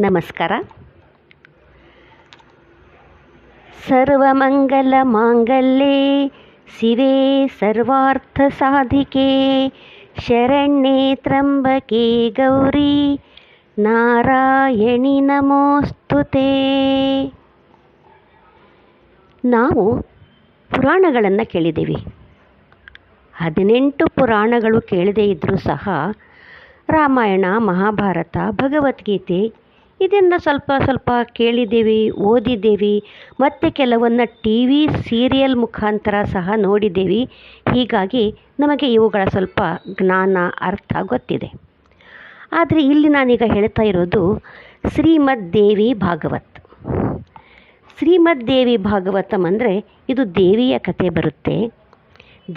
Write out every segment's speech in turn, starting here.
ನಮಸ್ಕಾರ. ಸರ್ವಮಂಗಲಮಾಂಗಲ್ಯೆ, ಶಿವೆ ಸರ್ವಾರ್ಥಸಾಧಿಕೆ, ಶರಣ್ಯೆ ತ್ರಂಬಕೆ ಗೌರಿ, ನಾರಾಯಣಿ ನಮೋಸ್ತುತೆ ನಾವು ಪುರಾಣಗಳನ್ನು ಕೇಳಿದ್ದೀವಿ. ಹದಿನೆಂಟು ಪುರಾಣಗಳು ಕೇಳದೇ ಇದ್ದರೂ ಸಹ ರಾಮಾಯಣ, ಮಹಾಭಾರತ, ಭಗವದ್ಗೀತೆ ಇದನ್ನು ಸ್ವಲ್ಪ ಸ್ವಲ್ಪ ಕೇಳಿದ್ದೀವಿ, ಓದಿದ್ದೀವಿ, ಮತ್ತು ಕೆಲವನ್ನು ಟಿ ವಿ ಸೀರಿಯಲ್ ಮುಖಾಂತರ ಸಹ ನೋಡಿದ್ದೀವಿ. ಹೀಗಾಗಿ ನಮಗೆ ಇವುಗಳ ಸ್ವಲ್ಪ ಜ್ಞಾನ ಅರ್ಥ ಗೊತ್ತಿದೆ. ಆದರೆ ಇಲ್ಲಿ ನಾನೀಗ ಹೇಳ್ತಾ ಇರೋದು ಶ್ರೀಮದ್ ದೇವಿ ಭಾಗವತ್. ಶ್ರೀಮದ್ ದೇವಿ ಭಾಗವತಂ ಅಂದರೆ ಇದು ದೇವಿಯ ಕತೆ ಬರುತ್ತೆ,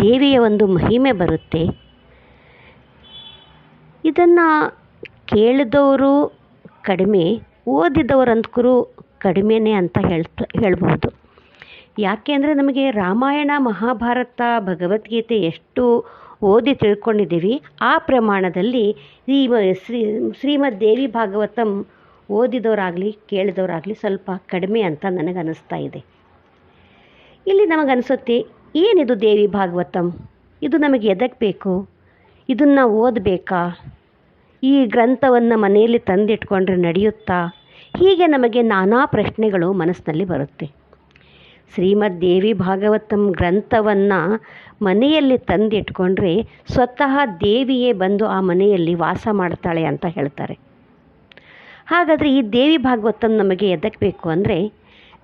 ದೇವಿಯ ಒಂದು ಮಹಿಮೆ ಬರುತ್ತೆ. ಇದನ್ನು ಕೇಳಿದವರು ಕಡಿಮೆ ಓದಿದವರಂತಕರು ಕಡಿಮೆಯೇ ಅಂತ ಹೇಳ್ತ ಹೇಳ್ಬೋದು ಯಾಕೆ ಅಂದರೆ ನಮಗೆ ರಾಮಾಯಣ, ಮಹಾಭಾರತ, ಭಗವದ್ಗೀತೆ ಎಷ್ಟು ಓದಿ ತಿಳ್ಕೊಂಡಿದ್ದೀವಿ, ಆ ಪ್ರಮಾಣದಲ್ಲಿ ಶ್ರೀ, ಶ್ರೀಮದ್ ದೇವಿ ಭಾಗವತಂ ಓದಿದವರಾಗಲಿ, ಕೇಳಿದವರಾಗಲಿ ಸ್ವಲ್ಪ ಕಡಿಮೆ ಅಂತ ನನಗನ್ನಿಸ್ತಾ ಇದೆ. ಇಲ್ಲಿ ನಮಗನ್ಸುತ್ತೆ, ಏನಿದು ದೇವಿ ಭಾಗವತಂ? ಇದು ನಮಗೆ ಎದಕ್ಕೆ ಬೇಕು? ಇದನ್ನು ಓದಬೇಕಾ? ಈ ಗ್ರಂಥವನ್ನು ಮನೆಯಲ್ಲಿ ತಂದಿಟ್ಕೊಂಡ್ರೆ ನಡೆಯುತ್ತಾ? ಹೀಗೆ ನಮಗೆ ನಾನಾ ಪ್ರಶ್ನೆಗಳು ಮನಸ್ಸಿನಲ್ಲಿ ಬರುತ್ತೆ. ಶ್ರೀಮದ್ ದೇವಿ ಭಾಗವತಂ ಗ್ರಂಥವನ್ನು ಮನೆಯಲ್ಲಿ ತಂದಿಟ್ಕೊಂಡ್ರೆ ಸ್ವತಃ ದೇವಿಯೇ ಬಂದು ಆ ಮನೆಯಲ್ಲಿ ವಾಸ ಮಾಡ್ತಾಳೆ ಅಂತ ಹೇಳ್ತಾರೆ. ಹಾಗಾದರೆ ಈ ದೇವಿ ಭಾಗವತಂ ನಮಗೆ ಎದಕ್ಕೆ ಬೇಕು ಅಂದರೆ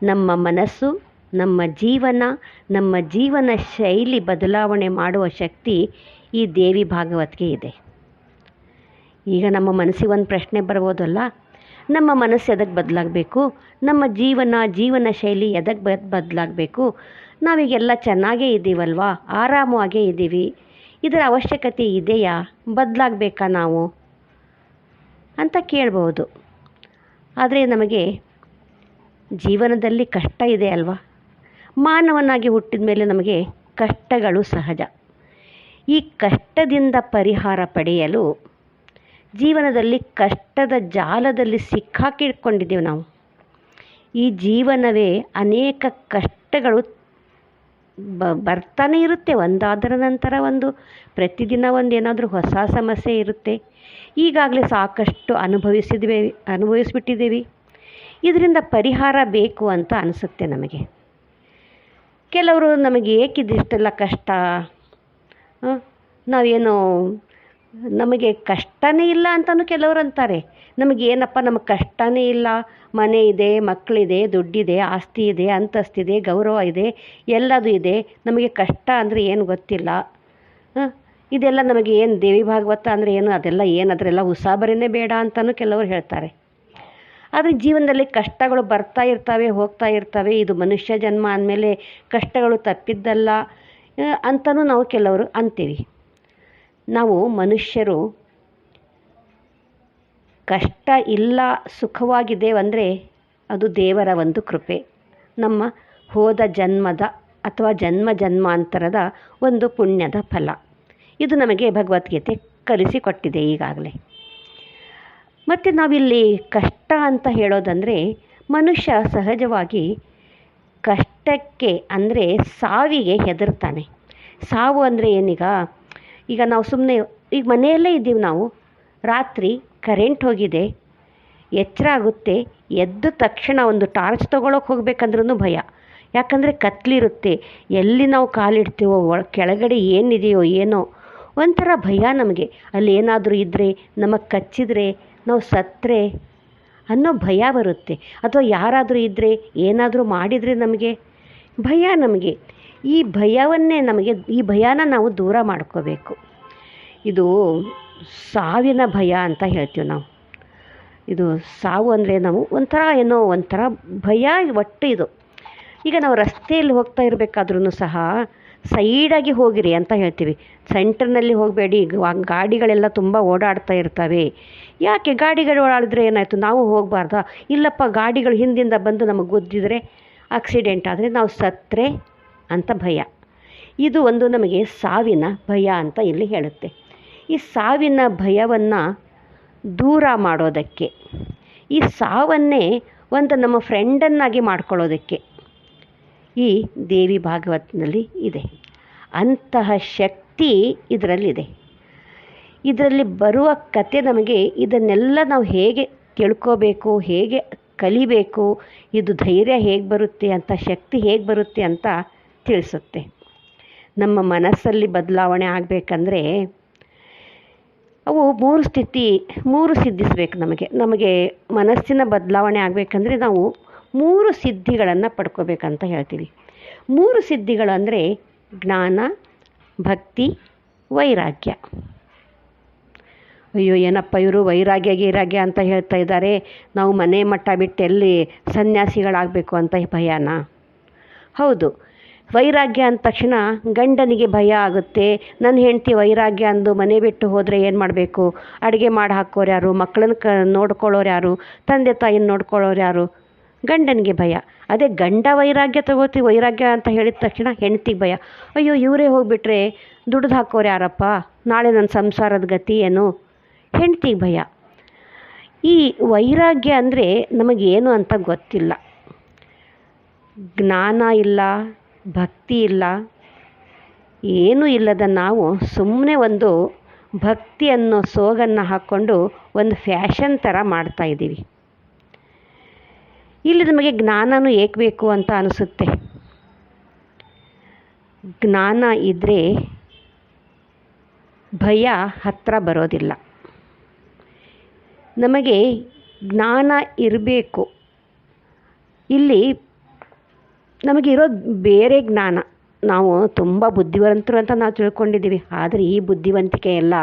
ನಮ್ಮ ಮನಸ್ಸು, ನಮ್ಮ ಜೀವನ ನಮ್ಮ ಜೀವನ ಶೈಲಿ ಬದಲಾವಣೆ ಮಾಡುವ ಶಕ್ತಿ ಈ ದೇವಿ ಭಾಗವತ್ಗೆ ಇದೆ. ಈಗ ನಮ್ಮ ಮನಸ್ಸಿಗೆ ಒಂದು ಪ್ರಶ್ನೆ ಬರ್ಬೋದಲ್ಲ? ನಮ್ಮ ಮನಸ್ಸು ಎದಕ್ಕೆ ಬದಲಾಗಬೇಕು? ನಮ್ಮ ಜೀವನ ಜೀವನ ಶೈಲಿ ಎದಕ್ಕೆ ಬದ್, ಬದಲಾಗಬೇಕು? ನಾವೀಗೆಲ್ಲ ಚೆನ್ನಾಗೇ ಇದ್ದೀವಲ್ವಾ? ಆರಾಮವಾಗೇ ಇದ್ದೀವಿ. ಇದರ ಅವಶ್ಯಕತೆ ಇದೆಯಾ? ಬದಲಾಗಬೇಕಾ ನಾವು? ಅಂತ ಕೇಳ್ಬೋದು. ಆದರೆ ನಮಗೆ ಜೀವನದಲ್ಲಿ ಕಷ್ಟ ಇದೆ ಅಲ್ವಾ? ಮಾನವನಾಗಿ ಹುಟ್ಟಿದ ಮೇಲೆ ನಮಗೆ ಕಷ್ಟಗಳು ಸಹಜ. ಈ ಕಷ್ಟದಿಂದ ಪರಿಹಾರ ಪಡೆಯಲು ಜೀವನದಲ್ಲಿ ಕಷ್ಟದ ಜಾಲದಲ್ಲಿ ಸಿಕ್ಕಾಕಿಕೊಂಡಿದ್ದೀವಿ ನಾವು. ಈ ಜೀವನವೇ ಅನೇಕ ಕಷ್ಟಗಳು ಬ, ಬರ್ತಾನೆ ಇರುತ್ತೆ. ಒಂದಾದರ ನಂತರ ಒಂದು, ಪ್ರತಿದಿನ ಒಂದು ಏನಾದರೂ ಹೊಸ ಸಮಸ್ಯೆ ಇರುತ್ತೆ. ಈಗಾಗಲೇ ಸಾಕಷ್ಟು ಅನುಭವಿಸಿದ್ವಿ, ಅನುಭವಿಸ್ಬಿಟ್ಟಿದ್ದೀವಿ. ಇದರಿಂದ ಪರಿಹಾರ ಬೇಕು ಅಂತ ಅನಿಸುತ್ತೆ ನಮಗೆ. ಕೆಲವರು ನಮಗೆ ಏಕಿದಿಷ್ಟೆಲ್ಲ ಕಷ್ಟ ನಾವೇನು ನಮಗೆ ಕಷ್ಟನೇ ಇಲ್ಲ ಅಂತಲೂ ಕೆಲವರು ಅಂತಾರೆ. ನಮಗೆ ಏನಪ್ಪ, ನಮಗೆ ಕಷ್ಟನೇ ಇಲ್ಲ. ಮನೆ ಇದೆ, ಮಕ್ಕಳಿದೆ, ದುಡ್ಡಿದೆ, ಆಸ್ತಿ ಇದೆ, ಅಂತಸ್ತಿದೆ, ಗೌರವ ಇದೆ, ಎಲ್ಲದೂ ಇದೆ. ನಮಗೆ ಕಷ್ಟ ಅಂದರೆ ಏನು ಗೊತ್ತಿಲ್ಲ. ಇದೆಲ್ಲ ನಮಗೆ ಏನು ದೇವಿ ಭಾಗವತ ಅಂದರೆ ಏನು, ಅದೆಲ್ಲ ಏನು, ಅದರೆಲ್ಲ ಉಸಾಬರಿನೇ ಬೇಡ ಅಂತಲೂ ಕೆಲವರು ಹೇಳ್ತಾರೆ. ಆದರೆ ಜೀವನದಲ್ಲಿ ಕಷ್ಟಗಳು ಬರ್ತಾ ಇರ್ತವೆ, ಹೋಗ್ತಾ ಇರ್ತವೆ. ಇದು ಮನುಷ್ಯ ಜನ್ಮ ಅಂದಮೇಲೆ ಕಷ್ಟಗಳು ತಪ್ಪಿದ್ದಲ್ಲ ಅಂತಲೂ ನಾವು ಕೆಲವರು ಅಂತೀವಿ. ನಾವು ಮನುಷ್ಯರು ಕಷ್ಟ ಇಲ್ಲ ಸುಖವಾಗಿದ್ದೇವಂದರೆ ಅದು ದೇವರ ಒಂದು ಕೃಪೆ. ನಮ್ಮ ಹೋದ ಜನ್ಮದ ಅಥವಾ ಜನ್ಮ ಜನ್ಮಾಂತರದ ಒಂದು ಪುಣ್ಯದ ಫಲ. ಇದು ನಮಗೆ ಭಗವದ್ಗೀತೆ ಕಲಿಸಿಕೊಟ್ಟಿದೆ ಈಗಾಗಲೇ. ಮತ್ತು ನಾವಿಲ್ಲಿ ಕಷ್ಟ ಅಂತ ಹೇಳೋದಂದರೆ ಮನುಷ್ಯ ಸಹಜವಾಗಿ ಕಷ್ಟಕ್ಕೆ ಅಂದರೆ ಸಾವಿಗೆ ಹೆದರ್ತಾನೆ. ಸಾವು ಅಂದರೆ ಏನೀಗ? ಈಗ ನಾವು ಸುಮ್ಮನೆ ಈಗ ಮನೆಯಲ್ಲೇ ಇದ್ದೀವಿ ನಾವು. ರಾತ್ರಿ ಕರೆಂಟ್ ಹೋಗಿದೆ. ಎಚ್ಚರ ಆಗುತ್ತೆ. ಎದ್ದ ತಕ್ಷಣ ಒಂದು ಟಾರ್ಚ್ ತೊಗೊಳಕ್ಕೆ ಹೋಗ್ಬೇಕಂದ್ರೂ ಭಯ. ಯಾಕಂದರೆ ಕತ್ತಲಿರುತ್ತೆ ಎಲ್ಲಿ ನಾವು ಕಾಲಿಡ್ತೀವೋ ಒಳ ಕೆಳಗಡೆ ಏನಿದೆಯೋ, ಏನೋ ಒಂಥರ ಭಯ ನಮಗೆ. ಅಲ್ಲಿ ಏನಾದರೂ ಇದ್ದರೆ ನಮಗೆ ಕಚ್ಚಿದರೆ, ನಾವು ಸತ್ತರೆ ಅನ್ನೋ ಭಯ ಬರುತ್ತೆ. ಅಥವಾ ಯಾರಾದರೂ ಇದ್ದರೆ ಏನಾದರೂ ಮಾಡಿದರೆ ನಮಗೆ ಭಯ ನಮಗೆ. ಈ ಭಯವನ್ನೇ ನಮಗೆ, ಈ ಭಯನ ನಾವು ದೂರ ಮಾಡ್ಕೋಬೇಕು. ಇದು ಸಾವಿನ ಭಯ ಅಂತ ಹೇಳ್ತೀವಿ ನಾವು. ಇದು ಸಾವು ಅಂದರೆ ನಾವು ಒಂಥರ ಏನೋ ಒಂಥರ ಭಯ ಒಟ್ಟು ಇದು. ಈಗ ನಾವು ರಸ್ತೆಯಲ್ಲಿ ಹೋಗ್ತಾ ಇರಬೇಕಾದ್ರೂ ಸಹ ಸೈಡಾಗಿ ಹೋಗಿರಿ ಅಂತ ಹೇಳ್ತೀವಿ. ಸೆಂಟರ್ನಲ್ಲಿ ಹೋಗಬೇಡಿ ಗಾಡಿಗಳೆಲ್ಲ ತುಂಬ ಓಡಾಡ್ತಾ ಇರ್ತವೆ. ಯಾಕೆ ಗಾಡಿಗಳು ಓಡಾಡಿದ್ರೆ ಏನಾಯಿತು? ನಾವು ಹೋಗಬಾರ್ದ? ಇಲ್ಲಪ್ಪ, ಗಾಡಿಗಳು ಹಿಂದಿಂದ ಬಂದು ನಮಗೆ ಗುದ್ದಿದ್ರೆ ಆಕ್ಸಿಡೆಂಟ್ ಆದರೆ ನಾವು ಸತ್ತರೆ. ಅಂತ ಭಯ. ಇದು ಒಂದು ನಮಗೆ ಸಾವಿನ ಭಯ ಅಂತ ಇಲ್ಲಿ ಹೇಳುತ್ತೆ. ಈ ಸಾವಿನ ಭಯವನ್ನು ದೂರ ಮಾಡೋದಕ್ಕೆ, ಈ ಸಾವನ್ನೇ ಒಂದು ನಮ್ಮ ಫ್ರೆಂಡನ್ನಾಗಿ ಮಾಡ್ಕೊಳ್ಳೋದಕ್ಕೆ ಈ ದೇವಿ ಭಾಗವತನಲ್ಲಿ ಇದೆ. ಅಂತಹ ಶಕ್ತಿ ಇದರಲ್ಲಿದೆ. ಇದರಲ್ಲಿ ಬರುವ ಕತೆ ನಮಗೆ ಇದನ್ನೆಲ್ಲ ನಾವು ಹೇಗೆ ತಿಳ್ಕೋಬೇಕು, ಹೇಗೆ ಕಲಿಬೇಕು, ಇದು ಧೈರ್ಯ ಹೇಗೆ ಬರುತ್ತೆ ಅಂತ, ಶಕ್ತಿ ಹೇಗೆ ಬರುತ್ತೆ ಅಂತ ತಿಳಿಸುತ್ತೆ. ನಮ್ಮ ಮನಸ್ಸಲ್ಲಿ ಬದಲಾವಣೆ ಆಗಬೇಕಂದ್ರೆ ಅವು ಮೂರು ಸ್ಥಿತಿ, ಮೂರು ಸಿದ್ಧಿಸ್ಬೇಕು ನಮಗೆ. ನಮಗೆ ಮನಸ್ಸಿನ ಬದಲಾವಣೆ ಆಗಬೇಕಂದ್ರೆ ನಾವು ಮೂರು ಸಿದ್ಧಿಗಳನ್ನು ಪಡ್ಕೋಬೇಕಂತ ಹೇಳ್ತೀವಿ. ಮೂರು ಸಿದ್ಧಿಗಳು ಅಂದರೆ ಜ್ಞಾನ, ಭಕ್ತಿ, ವೈರಾಗ್ಯ. ಅಯ್ಯೋ, ಏನಪ್ಪ ಇವರು ವೈರಾಗ್ಯ, ಗೈರಾಗ್ಯ ಅಂತ ಹೇಳ್ತಾ ಇದ್ದಾರೆ. ನಾವು ಮನೆ ಮಟ್ಟ ಬಿಟ್ಟು ಎಲ್ಲಿ ಸನ್ಯಾಸಿಗಳಾಗಬೇಕು ಅಂತ ಭಯನ? ಹೌದು. ವೈರಾಗ್ಯ ಅಂದ ತಕ್ಷಣ ಗಂಡನಿಗೆ ಭಯ ಆಗುತ್ತೆ. ನನ್ನ ಹೆಂಡತಿ ವೈರಾಗ್ಯ ಅಂದು ಮನೆ ಬಿಟ್ಟು ಹೋದರೆ ಏನು ಮಾಡಬೇಕು? ಅಡುಗೆ ಮಾಡಿ ಹಾಕೋರು ಯಾರು? ಮಕ್ಕಳನ್ನ ಕ ನೋಡ್ಕೊಳ್ಳೋರು ಯಾರು? ತಂದೆ ತಾಯಿನ ನೋಡ್ಕೊಳ್ಳೋರು ಯಾರು? ಗಂಡನಿಗೆ ಭಯ. ಅದೇ ಗಂಡ ವೈರಾಗ್ಯ ತಗೋತಿ, ವೈರಾಗ್ಯ ಅಂತ ಹೇಳಿದ ತಕ್ಷಣ ಹೆಂಡ್ತಿಗೆ ಭಯ. ಅಯ್ಯೋ, ಇವರೇ ಹೋಗಿಬಿಟ್ರೆ ದುಡ್ದು ಹಾಕೋರು ಯಾರಪ್ಪ? ನಾಳೆ ನನ್ನ ಸಂಸಾರದ ಗತಿ ಏನು? ಹೆಂಡ್ತಿಗೆ ಭಯ. ಈ ವೈರಾಗ್ಯ ಅಂದರೆ ನಮಗೇನು ಅಂತ ಗೊತ್ತಿಲ್ಲ. ಜ್ಞಾನ ಇಲ್ಲ ಭಕ್ತಿ ಇಲ್ಲ. ಏನೂ ಇಲ್ಲದ ನಾವು ಸುಮ್ಮನೆ ಒಂದು ಭಕ್ತಿ ಅನ್ನೋ ಸೋಗನ್ನು ಹಾಕ್ಕೊಂಡು ಒಂದು ಫ್ಯಾಷನ್ ಥರ ಮಾಡ್ತಾ ಇದ್ದೀವಿ. ಇಲ್ಲಿ ನಮಗೆ ಜ್ಞಾನನೂ ಏಕೆ ಬೇಕು ಅಂತ ಅನಿಸುತ್ತೆ. ಜ್ಞಾನ ಇದ್ದರೆ ಭಯ ಹತ್ತಿರ ಬರೋದಿಲ್ಲ. ನಮಗೆ ಜ್ಞಾನ ಇರಬೇಕು. ಇಲ್ಲಿ ನಮಗಿರೋದು ಬೇರೆ ಜ್ಞಾನ. ನಾವು ತುಂಬ ಬುದ್ಧಿವಂತರು ಅಂತ ನಾವು ತಿಳ್ಕೊಂಡಿದ್ದೀವಿ. ಆದರೆ ಈ ಬುದ್ಧಿವಂತಿಕೆ ಎಲ್ಲ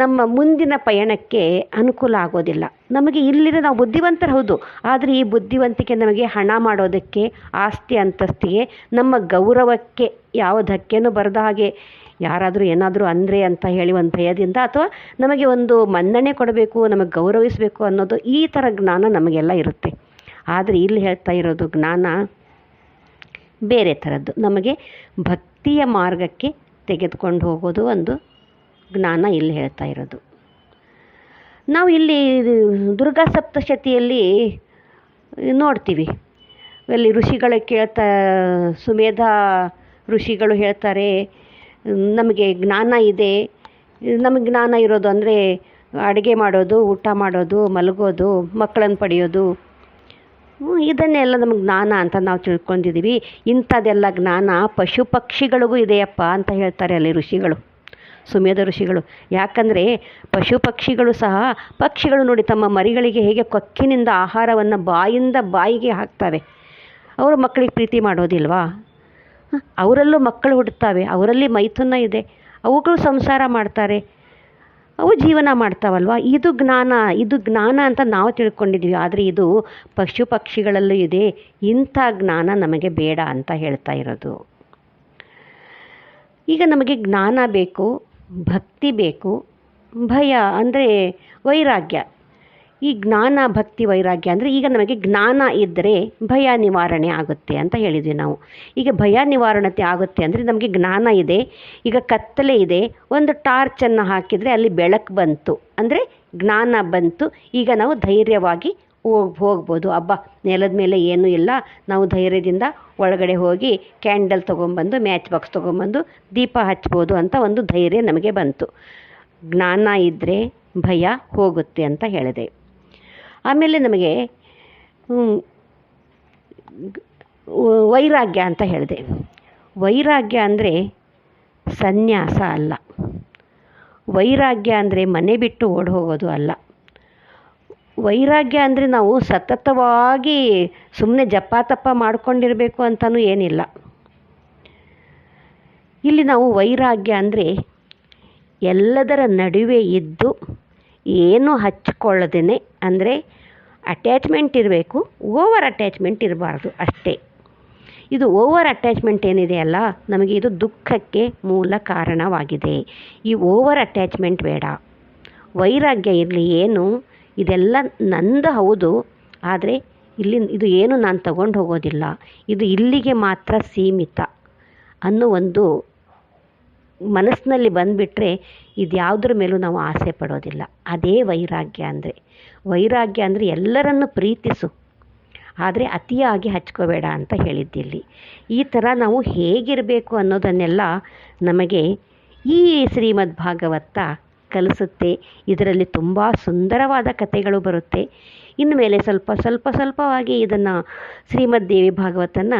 ನಮ್ಮ ಮುಂದಿನ ಪಯಣಕ್ಕೆ ಅನುಕೂಲ ಆಗೋದಿಲ್ಲ. ನಮಗೆ ಇಲ್ಲಿರೋ ನಾವು ಬುದ್ಧಿವಂತರು ಹೌದು ಆದರೆ ಈ ಬುದ್ಧಿವಂತಿಕೆ ನಮಗೆ ಹಣ ಮಾಡೋದಕ್ಕೆ, ಆಸ್ತಿ, ಅಂತಸ್ತಿಗೆ, ನಮ್ಮ ಗೌರವಕ್ಕೆ ಯಾವ ಧಕ್ಕೆನೂ ಬರದ ಹಾಗೆ ಯಾರಾದರೂ ಏನಾದರೂ ಅಂದರೆ ಅಂತ ಹೇಳಿ ಒಂದು ಭಯದಿಂದ ಅಥವಾ ನಮಗೆ ಒಂದು ಮನ್ನಣೆ ಕೊಡಬೇಕು, ನಮಗೆ ಗೌರವಿಸಬೇಕು ಅನ್ನೋದು ಈ ಥರ ಜ್ಞಾನ ನಮಗೆಲ್ಲ ಇರುತ್ತೆ. ಆದರೆ ಇಲ್ಲಿ ಹೇಳ್ತಾ ಇರೋದು ಜ್ಞಾನ ಬೇರೆ ಥರದ್ದು. ನಮಗೆ ಭಕ್ತಿಯ ಮಾರ್ಗಕ್ಕೆ ತೆಗೆದುಕೊಂಡು ಹೋಗೋದು ಒಂದು ಜ್ಞಾನ ಇಲ್ಲಿ ಹೇಳ್ತಾ ಇರೋದು. ನಾವು ಇಲ್ಲಿ ದುರ್ಗಾ ಸಪ್ತಶತಿಯಲ್ಲಿ ನೋಡ್ತೀವಿ. ಅಲ್ಲಿ ಋಷಿಗಳು ಕೇಳ್ತಾ, ಸುಮೇಧ ಋಷಿಗಳು ಹೇಳ್ತಾರೆ, ನಮಗೆ ಜ್ಞಾನ ಇದೆ. ನಮಗೆ ಜ್ಞಾನ ಇರೋದು ಅಂದರೆ ಅಡುಗೆ ಮಾಡೋದು, ಊಟ ಮಾಡೋದು, ಮಲಗೋದು, ಮಕ್ಕಳನ್ನು ಪಡೆಯೋದು ಇದನ್ನೆಲ್ಲ ನಮಗೆ ಜ್ಞಾನ ಅಂತ ನಾವು ತಿಳ್ಕೊಂಡಿದ್ದೀವಿ ಇಂಥದ್ದೆಲ್ಲ ಜ್ಞಾನ ಪಶು ಪಕ್ಷಿಗಳಿಗೂ ಇದೆಯಪ್ಪ ಅಂತ ಹೇಳ್ತಾರೆ ಅಲ್ಲಿ ಋಷಿಗಳು, ಸುಮೇಧ ಋಷಿಗಳು. ಯಾಕಂದರೆ ಪಶು ಪಕ್ಷಿಗಳು ಸಹ ಪಕ್ಷಿಗಳು ನೋಡಿ ತಮ್ಮ ಮರಿಗಳಿಗೆ ಹೇಗೆ ಕೊಕ್ಕಿನಿಂದ ಆಹಾರವನ್ನು ಬಾಯಿಂದ ಬಾಯಿಗೆ ಹಾಕ್ತವೆ. ಅವರು ಮಕ್ಕಳಿಗೆ ಪ್ರೀತಿ ಮಾಡೋದಿಲ್ವಾ? ಅವರಲ್ಲೂ ಮಕ್ಕಳು ಹುಡ್ತಾವೆ ಅವರಲ್ಲಿ ಮೈಥುನ ಇದೆ, ಅವುಗಳು ಸಂಸಾರ ಮಾಡ್ತಾರೆ. ಅವು ಜೀವನ ಮಾಡ್ತಾವಲ್ವ? ಇದು ಜ್ಞಾನ ಇದು ಜ್ಞಾನ ಅಂತ ನಾವು ತಿಳ್ಕೊಂಡಿದ್ವಿ. ಆದರೆ ಇದು ಪಶು ಪಕ್ಷಿಗಳಲ್ಲೂ ಇದೆ. ಇಂಥ ಜ್ಞಾನ ನಮಗೆ ಬೇಡ ಅಂತ ಹೇಳ್ತಾ ಇರೋದು. ಈಗ ನಮಗೆ ಜ್ಞಾನ ಬೇಕು, ಭಕ್ತಿ ಬೇಕು, ಭಯ ಅಂದರೆ ವೈರಾಗ್ಯ. ಈ ಜ್ಞಾನ ಭಕ್ತಿ ವೈರಾಗ್ಯ ಅಂದರೆ ಈಗ ನಮಗೆ ಜ್ಞಾನ ಇದ್ದರೆ ಭಯ ನಿವಾರಣೆ ಆಗುತ್ತೆ ಅಂತ ಹೇಳಿದ್ವಿ ನಾವು. ಈಗ ಭಯ ನಿವಾರಣತೆ ಆಗುತ್ತೆ ಅಂದರೆ ನಮಗೆ ಜ್ಞಾನ ಇದೆ, ಈಗ ಕತ್ತಲೆ ಇದೆ, ಒಂದು ಟಾರ್ಚನ್ನು ಹಾಕಿದರೆ ಅಲ್ಲಿ ಬೆಳಕು ಬಂತು ಅಂದರೆ ಜ್ಞಾನ ಬಂತು, ಈಗ ನಾವು ಧೈರ್ಯವಾಗಿ ಹೋಗ್, ಹೋಗ್ಬೋದು. ಹಬ್ಬ ನೆಲದ ಮೇಲೆ ಏನೂ ಇಲ್ಲ. ನಾವು ಧೈರ್ಯದಿಂದ ಒಳಗಡೆ ಹೋಗಿ ಕ್ಯಾಂಡಲ್ ತೊಗೊಂಬಂದು ಮ್ಯಾಚ್ ಬಾಕ್ಸ್ ತೊಗೊಂಬಂದು, ದೀಪ ಹಚ್ಬೋದು ಅಂತ ಒಂದು ಧೈರ್ಯ ನಮಗೆ ಬಂತು. ಜ್ಞಾನ ಇದ್ದರೆ ಭಯ ಹೋಗುತ್ತೆ ಅಂತ ಹೇಳಿದೆ. ಆಮೇಲೆ ನಮಗೆ ವೈರಾಗ್ಯ ಅಂತ ಹೇಳಿದೆ. ವೈರಾಗ್ಯ ಅಂದರೆ ಸನ್ಯಾಸ ಅಲ್ಲ. ವೈರಾಗ್ಯ ಅಂದರೆ ಮನೆ ಬಿಟ್ಟು ಓಡಿ ಹೋಗೋದು ಅಲ್ಲ. ವೈರಾಗ್ಯ ಅಂದರೆ ನಾವು ಸತತವಾಗಿ ಸುಮ್ಮನೆ ಜಪ ತಪ್ಪ ಮಾಡ್ಕೊಂಡಿರಬೇಕು ಅಂತಲೂ ಏನಿಲ್ಲ. ಇಲ್ಲಿ ನಾವು ವೈರಾಗ್ಯ ಅಂದರೆ ಎಲ್ಲದರ ನಡುವೆ ಇದ್ದು ಏನೂ ಹಚ್ಕೊಳ್ಳದೇನೆ ಅಂದರೆ ಅಟ್ಯಾಚ್ಮೆಂಟ್ ಇರಬೇಕು ಓವರ್ ಅಟ್ಯಾಚ್ಮೆಂಟ್ ಇರಬಾರ್ದು ಅಷ್ಟೇ. ಇದು ಓವರ್ ಅಟ್ಯಾಚ್ಮೆಂಟ್ ಏನಿದೆಯಲ್ಲ ನಮಗೆ ಇದು ದುಃಖಕ್ಕೆ ಮೂಲ ಕಾರಣವಾಗಿದೆ. ಈ ಓವರ್ ಅಟ್ಯಾಚ್ಮೆಂಟ್ ಬೇಡ. ವೈರಾಗ್ಯ ಇರಲಿ ಏನು, ಇದೆಲ್ಲ ನಂದು ಹೌದು, ಆದರೆ ಇಲ್ಲಿ ಇದು ಏನು ನಾನು ತಗೊಂಡು ಹೋಗೋದಿಲ್ಲ. ಇದು ಇಲ್ಲಿಗೆ ಮಾತ್ರ ಸೀಮಿತ ಅನ್ನೋ ಒಂದು ಮನಸ್ಸಿನಲ್ಲಿ ಬಂದುಬಿಟ್ರೆ ಇದ್ಯಾವುದ್ರ ಮೇಲೂ ನಾವು ಆಸೆ ಪಡೋದಿಲ್ಲ. ಅದೇ ವೈರಾಗ್ಯ ಅಂದರೆ. ವೈರಾಗ್ಯ ಅಂದರೆ ಎಲ್ಲರನ್ನು ಪ್ರೀತಿಸು. ಆದರೆ ಅತಿಯಾಗಿ ಹಚ್ಕೋಬೇಡ ಅಂತ ಹೇಳಿದ್ದಿಲ್ಲಿ. ಈ ಥರ ನಾವು ಹೇಗಿರಬೇಕು ಅನ್ನೋದನ್ನೆಲ್ಲ ನಮಗೆ ಈ ಶ್ರೀಮದ್ ಭಾಗವತ ಕಲಿಸುತ್ತೆ. ಇದರಲ್ಲಿ ತುಂಬ ಸುಂದರವಾದ ಕಥೆಗಳು ಬರುತ್ತೆ. ಇನ್ನು ಮೇಲೆ ಸ್ವಲ್ಪ ಸ್ವಲ್ಪ ಸ್ವಲ್ಪವಾಗಿ ಇದನ್ನು ಶ್ರೀಮದ್ ದೇವಿ ಭಾಗವತನ